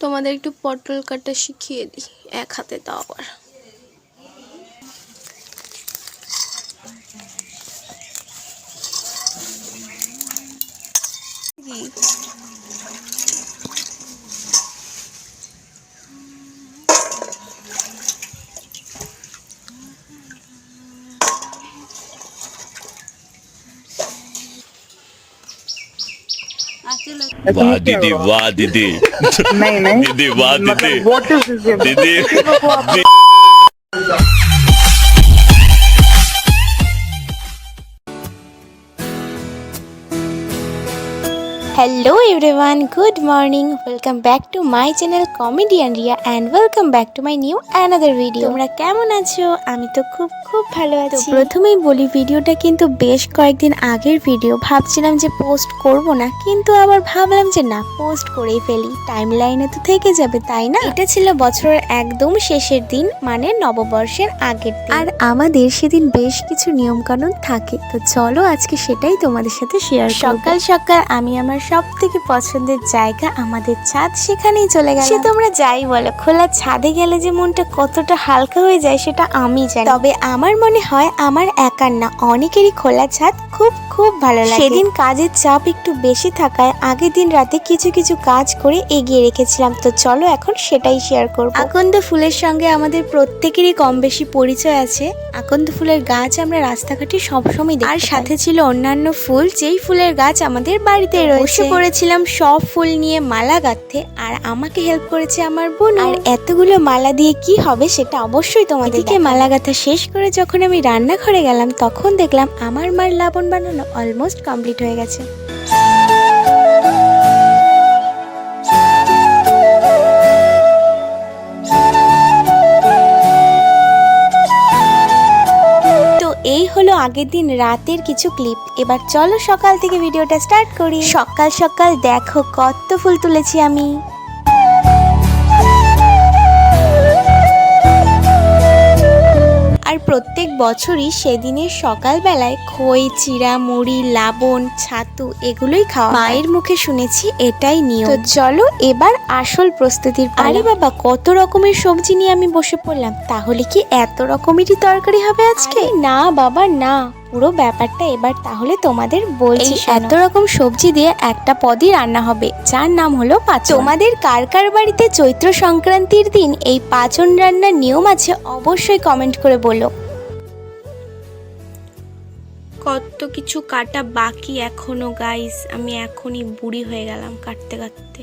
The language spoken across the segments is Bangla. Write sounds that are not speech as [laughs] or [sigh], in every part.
তোমাদের একটু পটল কাটা শিখিয়ে দিই এক হাতে দাও আবার। वाह दीदी वाह दीदी। [laughs] नहीं नहीं। दीदी वाह दीदी। मतलब is दीदी। [laughs] Hello everyone good morning welcome back to my channel comedian Riya and welcome back to my new another video তোমরা কেমন আছো? আমি তো খুব খুব ভালো আছি। প্রথমেই বলি ভিডিওটা কিন্তু বেশ কয়েকদিন আগের ভিডিও ভাবছিলাম যে পোস্ট করব না কিন্তু আবার ভাবলাম যে না পোস্ট করেই ফেলি। টাইম লাইনে তো থেকে যাবে তাই না? এটা ছিল বছরের একদম শেষের দিন মানে নববর্ষের আগের দিন। আর আমাদের সেদিন বেশ কিছু নিয়মকানুন থাকে। তো চলো আজকে সেটাই তোমাদের সাথে শেয়ার সকাল সকাল আমি আমার সব থেকে পছন্দের জায়গা আমাদের ছাদ সেখানেই চলে সে তোমরা যাই বলো খোলা ছাদে গেলে যে মনটা কতটা হালকা হয়ে যায় সেটা আমি জানি। তবে আমার মনে হয় আমার একার না অনেকেরই খোলা ছাদ খুব খুব ভালো লাগে। সেদিন কাজের চাপ একটু বেশি থাকায় আগের দিন রাতে কিছু কিছু কাজ করে এগিয়ে রেখেছিলাম। তো চলো এখন সেটাই শেয়ার করব। আকন্দ ফুলের সঙ্গে আমাদের প্রত্যেকেরই কম বেশি পরিচয় আছে। আকন্দ ফুলের গাছ আমরা রাস্তাঘাটে সবসময় দেখি আর সাথে ছিল অন্যান্য ফুল যেই ফুলের গাছ আমাদের বাড়িতে রয়েছে। বসে পড়েছিলাম সব ফুল নিয়ে মালা গাঁথতে আর আমাকে হেল্প করেছে আমার বোন। আর এতগুলো মালা দিয়ে কি হবে সেটা অবশ্যই তোমাদেরকে মালা গাঁথা শেষ করে যখন আমি রান্নাঘরে গেলাম তখন দেখলাম আমার মার লাবণ বানানো অলমোস্ট কমপ্লিট হয়ে গেছে। এই হলো আগের দিন রাতের কিছু ক্লিপ এবার চলো সকাল থেকে ভিডিওটা স্টার্ট করি। সকাল সকাল দেখো কত ফুল তুলেছি আমি। আর প্রত্যেক বছরই সেদিনের সকালবেলায় খই চিরা মুড়ি লাবণ, ছাতু এগুলোই খাওয়া মায়ের মুখে শুনেছি এটাই নিয়ম। তো চলো এবার আসল প্রস্তুতির আরে বাবা, কত রকমের সবজি নিয়ে আমি বসে পড়লাম। তাহলে কি এত রকমেরই তরকারি হবে আজকে? না বাবা, না। পুরো ব্যাপারটা এবার তাহলে তোমাদের বলছি এত রকম সবজি দিয়ে একটা পদই রান্না হবে যার নাম হলো পাচন। তোমাদের কার কার বাড়িতে চৈত্র সংক্রান্তির দিন এই পাচন রান্নার নিয়ম আছে অবশ্যই কমেন্ট করে বলো। কত কিছু কাটা বাকি এখনও গাইস আমি এখনই বুড়ি হয়ে গেলাম কাটতে কাটতে।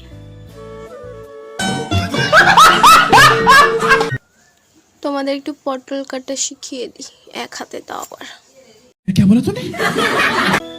তোমাদের একটু পটল কাটা শিখিয়ে দিই এক হাতে দাও আবার। क्या बोला तूने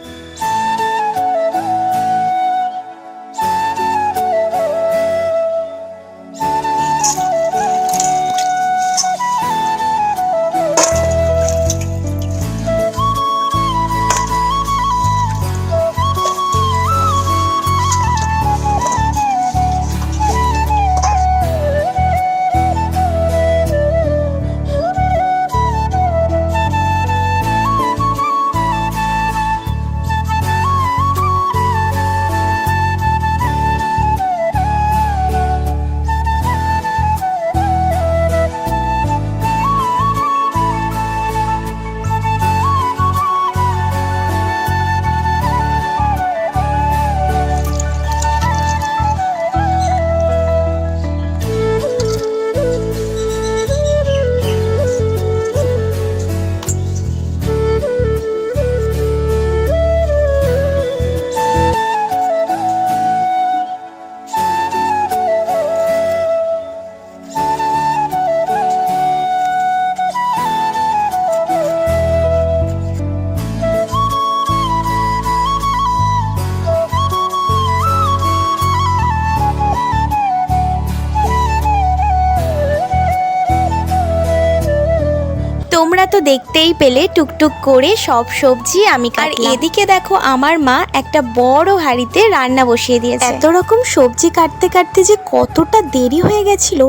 দেখতেই পেলে টুকটুক করে সব সবজি আমি আর এদিকে দেখো আমার মা একটা বড় হাঁড়িতে রান্না বসিয়ে দিয়েছে। এত রকম সবজি কাটতে কাটতে যে কতটা দেরি হয়ে গেছিল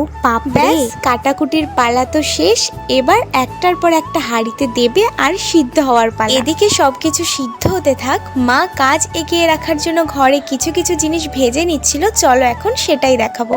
ব্যাস কাটাকুটির পালা তো শেষ। এবার একটার পর একটা হাঁড়িতে দেবে আর সিদ্ধ হওয়ার পালা। এদিকে সবকিছু সিদ্ধ হতে থাক মা কাজ এগিয়ে রাখার জন্য ঘরে কিছু কিছু জিনিস ভেজে নিচ্ছিল চলো এখন সেটাই দেখাবো।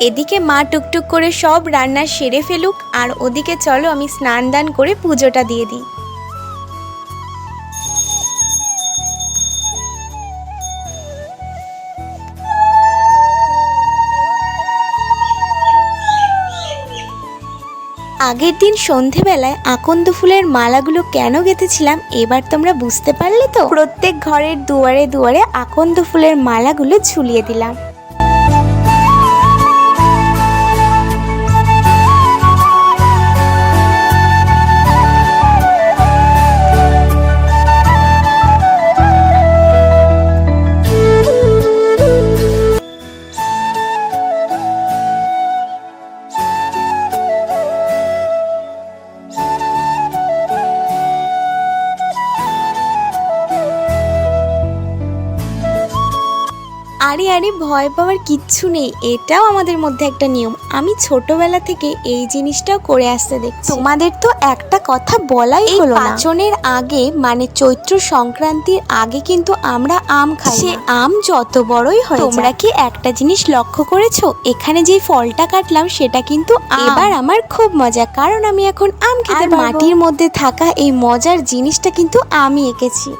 এদিকে মা টুকটুক করে সব রান্না সেরে ফেলুক, আর ওদিকে চলো আমি স্নান দান করে পুজোটা দিয়ে দিই। আগের দিন সন্ধেবেলায় আকন্দ ফুলের মালাগুলো কেন গেঁথেছিলাম এবার তোমরা বুঝতে পারলে তো? প্রত্যেক ঘরের দুয়ারে দুয়ারে আকন্দ ফুলের মালাগুলো ঝুলিয়ে দিলাম। আরে আরে ভয় পাওয়ার কিচ্ছু নেই। এটাও আমাদের মধ্যে একটা নিয়ম। আমি ছোটবেলা থেকে এই জিনিসটাও করে আসতে দেখছি। তোমাদের তো একটা কথা বলাই হলো না। পাচনের আগে মানে চৈত্র সংক্রান্তির আগে কিন্তু আমরা আম খাই সে আম যত বড়ই হয় তোমরা কি একটা জিনিস লক্ষ্য করেছ? এখানে যে ফলটা কাটলাম সেটা কিন্তু এবার আমার খুব মজা কারণ আমি এখন আম খেতে মাটির মধ্যে থাকা এই মজার জিনিসটা কিন্তু আমি এঁকেছি।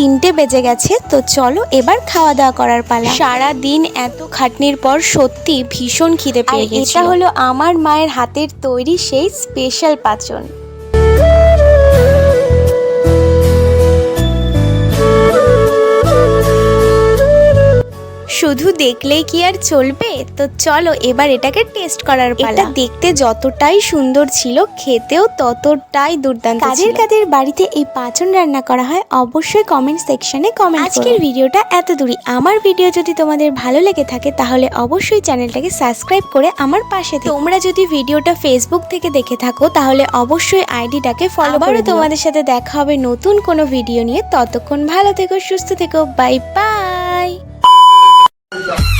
তিনটে বেজে গেছে তো চলো এবার খাওয়া দাওয়া করার পালা। সারা দিন এত খাটনির পর সত্যি ভীষণ খিদে পেয়ে গেছে এটা হলো আমার মায়ের হাতের তৈরি সেই স্পেশাল পাচন। শুধু দেখলেই কি আর চলবে? তো চলো এবার এটাকে টেস্ট করার পালা। এটা দেখতে যতটাই সুন্দর ছিল খেতেও ততটাই দুর্দান্ত কাদের কাদের বাড়িতে এই পাচন রান্না করা হয় অবশ্যই কমেন্ট সেকশনে কমেন্ট আজকের ভিডিওটা এত দূরই। আমার ভিডিও যদি তোমাদের ভালো লেগে থাকে তাহলে অবশ্যই চ্যানেলটাকে সাবস্ক্রাইব করে আমার পাশে থেকো। তোমরা যদি ভিডিওটা ফেসবুক থেকে দেখে থাকো তাহলে অবশ্যই আইডিটাকে ফলো করে তোমাদের সাথে দেখা হবে নতুন কোনো ভিডিও নিয়ে। ততক্ষণ ভালো থেকো সুস্থ থেকো। Bye bye go.